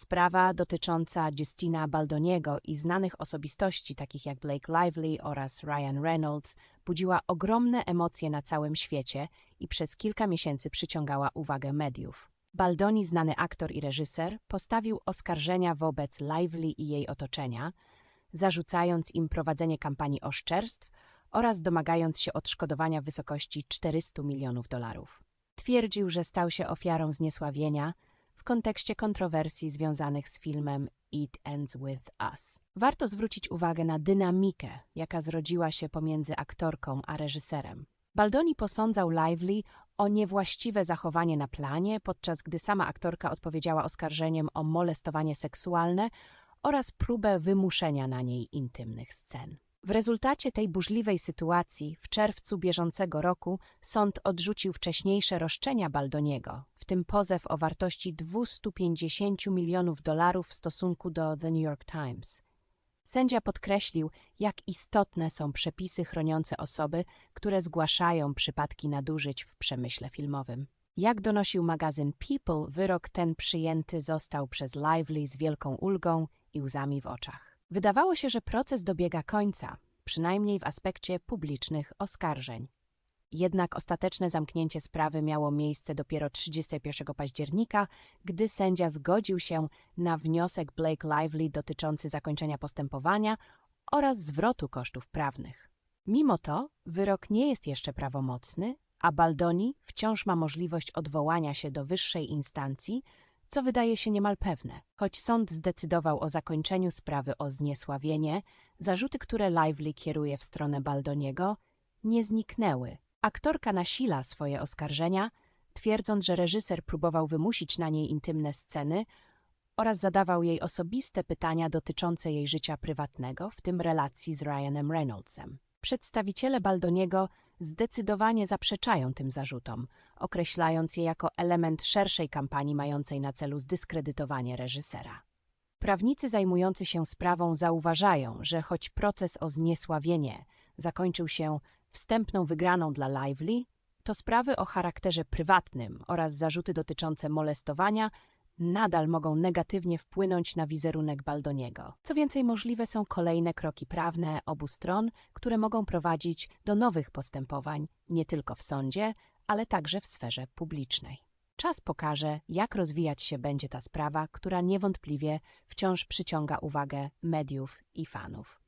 Sprawa dotycząca Justina Baldoniego i znanych osobistości takich jak Blake Lively oraz Ryan Reynolds budziła ogromne emocje na całym świecie i przez kilka miesięcy przyciągała uwagę mediów. Baldoni, znany aktor i reżyser, postawił oskarżenia wobec Lively i jej otoczenia, zarzucając im prowadzenie kampanii oszczerstw oraz domagając się odszkodowania w wysokości 400 milionów dolarów. Twierdził, że stał się ofiarą zniesławienia w kontekście kontrowersji związanych z filmem It Ends With Us. Warto zwrócić uwagę na dynamikę, jaka zrodziła się pomiędzy aktorką a reżyserem. Baldoni posądzał Lively o niewłaściwe zachowanie na planie, podczas gdy sama aktorka odpowiedziała oskarżeniem o molestowanie seksualne oraz próbę wymuszenia na niej intymnych scen. W rezultacie tej burzliwej sytuacji w czerwcu bieżącego roku sąd odrzucił wcześniejsze roszczenia Baldoniego, w tym pozew o wartości 250 milionów dolarów w stosunku do The New York Times. Sędzia podkreślił, jak istotne są przepisy chroniące osoby, które zgłaszają przypadki nadużyć w przemyśle filmowym. Jak donosił magazyn People, wyrok ten przyjęty został przez Lively z wielką ulgą i łzami w oczach. Wydawało się, że proces dobiega końca, przynajmniej w aspekcie publicznych oskarżeń. Jednak ostateczne zamknięcie sprawy miało miejsce dopiero 31 października, gdy sędzia zgodził się na wniosek Blake Lively dotyczący zakończenia postępowania oraz zwrotu kosztów prawnych. Mimo to wyrok nie jest jeszcze prawomocny, a Baldoni wciąż ma możliwość odwołania się do wyższej instancji, co wydaje się niemal pewne. Choć sąd zdecydował o zakończeniu sprawy o zniesławienie, zarzuty, które Lively kieruje w stronę Baldoniego, nie zniknęły. Aktorka nasila swoje oskarżenia, twierdząc, że reżyser próbował wymusić na niej intymne sceny oraz zadawał jej osobiste pytania dotyczące jej życia prywatnego, w tym relacji z Ryanem Reynoldsem. Przedstawiciele Baldoniego zdecydowanie zaprzeczają tym zarzutom, określając je jako element szerszej kampanii mającej na celu zdyskredytowanie reżysera. Prawnicy zajmujący się sprawą zauważają, że choć proces o zniesławienie zakończył się wstępną wygraną dla Lively, to sprawy o charakterze prywatnym oraz zarzuty dotyczące molestowania nadal mogą negatywnie wpłynąć na wizerunek Baldoniego. Co więcej, możliwe są kolejne kroki prawne obu stron, które mogą prowadzić do nowych postępowań nie tylko w sądzie, ale także w sferze publicznej. Czas pokaże, jak rozwijać się będzie ta sprawa, która niewątpliwie wciąż przyciąga uwagę mediów i fanów.